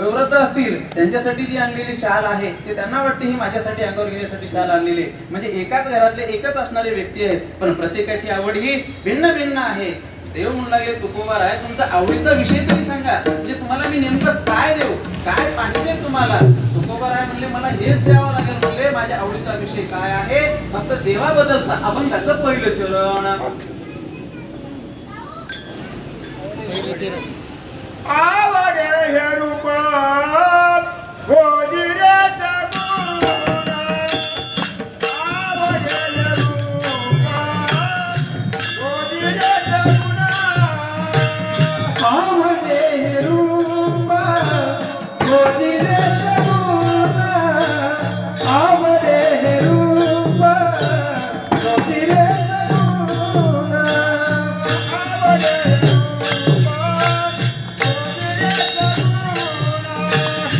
वयोवृद्ध असतील त्यांच्यासाठी जी आणलेली शाल आहे ते त्यांना वाटते ही माझ्यासाठी अंगावर घेण्यासाठी शाल आणलेली आहे. म्हणजे एकाच घरातले एकच असणारे व्यक्ती आहेत पण प्रत्येकाची आवड ही भिन्न भिन्न आहे. देव म्हणू लागले तुकोबार आहे तुमचा आवडीचा विषय तरी सांगा. म्हणजे तुम्हाला मी नेमकं काय देऊ? काय पाहिजे तुम्हाला? तुकोबार आहे म्हणले मला हेच द्यावं लागेल. म्हणले माझ्या आवडीचा विषय काय आहे? फक्त देवाबद्दलचा अभंगाचं पहिलं चरण. आवडे